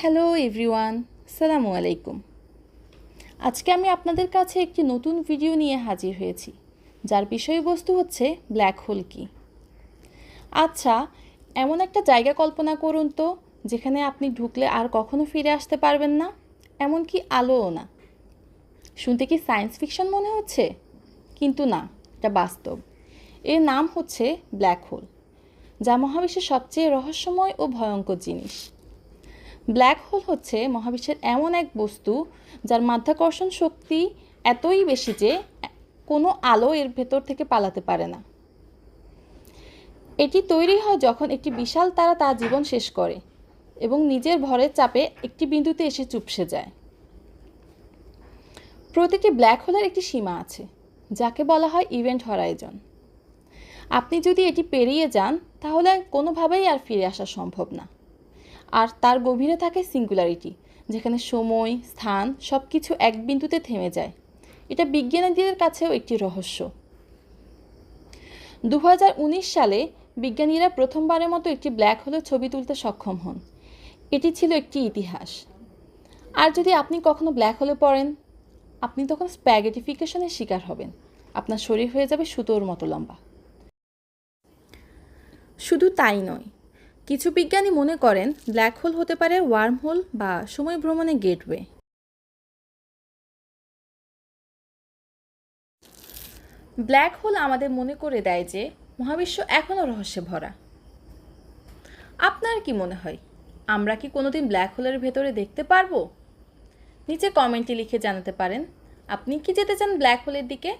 Hello everyone, সালামু আলাইকুম। আজকে আমি আপনাদের কাছে একটি নতুন ভিডিও নিয়ে হাজির হয়েছি, যার বিষয়বস্তু হচ্ছে ব্ল্যাক হোল কি। আচ্ছা এমন একটা জায়গা কল্পনা করুন তো, যেখানে আপনি ঢুকলে আর কখনো ফিরে আসতে পারবেন না এমনকি আলোও না। শুনতে কি সায়েন্স ফিকশন মনে হচ্ছে? কিন্তু না, এটা বাস্তব। এর নাম হচ্ছে ব্ল্যাক হোল, যা মহাবিশ্বের সবচেয়ে রহস্যময় ও ভয়ঙ্কর জিনিস। ব্ল্যাক হোল হচ্ছে মহাবিশ্বের এমন এক বস্তু যার মাধ্যাকর্ষণ শক্তি এতই বেশি যে কোনো আলো এর ভেতর থেকে পালাতে পারে না। এটি তৈরি হয় যখন একটি বিশাল তারা তার জীবন শেষ করে এবং নিজের ভরের চাপে একটি বিন্দুতে এসে চুপসে যায়। প্রতিটি ব্ল্যাক হোলের একটি সীমা আছে, যাকে বলা হয় ইভেন্ট হরাইজন আপনি যদি এটি পেরিয়ে যান, তাহলে কোনোভাবেই আর ফিরে আসা সম্ভব না। আর তার গভীরে থাকে সিঙ্গুলারিটি যেখানে সময়, স্থান সব কিছু এক বিন্দুতে থেমে যায়। এটা বিজ্ঞানীদের কাছেও একটি রহস্য। দু হাজার উনিশ সালে বিজ্ঞানীরা প্রথমবারের মতো একটি ব্ল্যাক হোলের ছবি তুলতে সক্ষম হন। এটি ছিল একটি ইতিহাস। আর যদি আপনি কখনো ব্ল্যাক হোলে পড়েন, আপনি তখন স্প্যাগেটিফিকেশনের শিকার হবেন। আপনার শরীর হয়ে যাবে সুতোর মতো লম্বা। শুধু তাই নয় কিছু বিজ্ঞানী মনে করেন, ব্ল্যাক হোল হতে পারে ওয়ার্ম হোল বা সময় ভ্রমণের গেটওয়ে। ব্ল্যাক হোল আমাদের মনে করে দেয় যে, মহাবিশ্ব এখনও রহস্যে ভরা। আপনার কি মনে হয়, আমরা কি কোনোদিন ব্ল্যাক হোলের ভেতরে দেখতে পারব? নিচে কমেন্টে লিখে জানাতে পারেন। আপনি কি যেতে চান ব্ল্যাক হোলের দিকে?